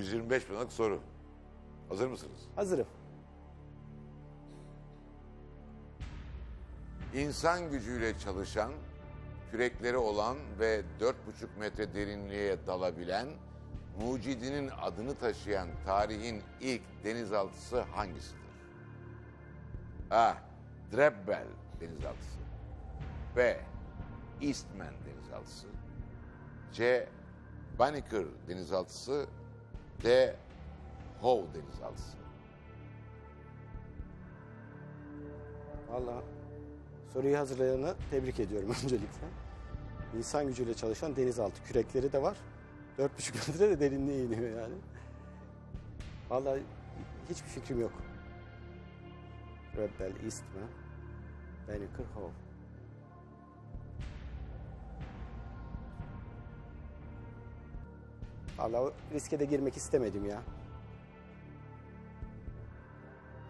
125 bin liralık soru. Hazır mısınız? Hazırım. İnsan gücüyle çalışan, kürekleri olan ve 4,5 metre derinliğe dalabilen, mucidinin adını taşıyan tarihin ilk denizaltısı hangisidir? A. Drebbel denizaltısı. B. Eastman denizaltısı. C. Banneker denizaltısı. D. Howe denizaltısı. Valla soruyu hazırlayanı tebrik ediyorum öncelikle. İnsan gücüyle çalışan denizaltı kürekleri de var. 4,5 metre de derinliğe iniyor yani. Valla hiçbir fikrim yok. Rebel, Eastman, Banneker, Howe. Valla riske de girmek istemedim ya.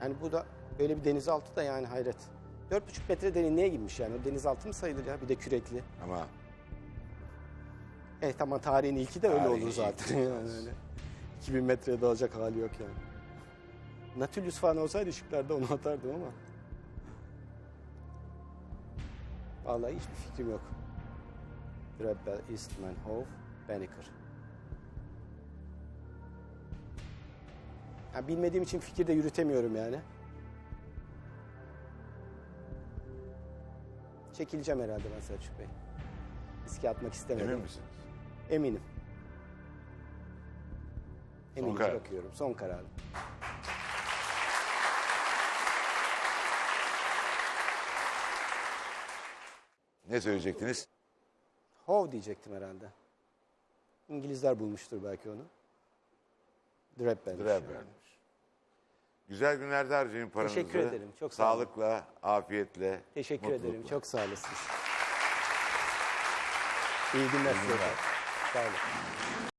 Yani bu da böyle bir denizaltı da yani hayret. 4,5 metre derinliğe girmiş yani. O denizaltı mı sayılır ya? Bir de kürekli. Ama Evet ama tarihin ilki de öyle Tarihin olur zaten. yani denizaltısı. öyle. 2000 metreye dalacak hali yok yani. Nautilus falan olsaydı ışıklarda onu atardım ama. Vallahi hiçbir fikrim yok. Rebel, Eastman, Howe, Banneker. Ya bilmediğim için fikir de yürütemiyorum yani. Çekileceğim herhalde ben Selçuk Bey. Riske atmak istemedim. emin misiniz? Eminim. Eminim karar. bakıyorum. Son kararım. Ne söyleyecektiniz? Howe diyecektim herhalde. İngilizler bulmuştur belki onu. Drebbel'miş. Drebbel'miş. Güzel günlerde harcayın paranızı. Teşekkür ederim, çok sağ olun. Sağlıkla, afiyetle, Teşekkür mutlulukla. ederim. Çok sağ olasınız. İyi günler size. Sağ olun.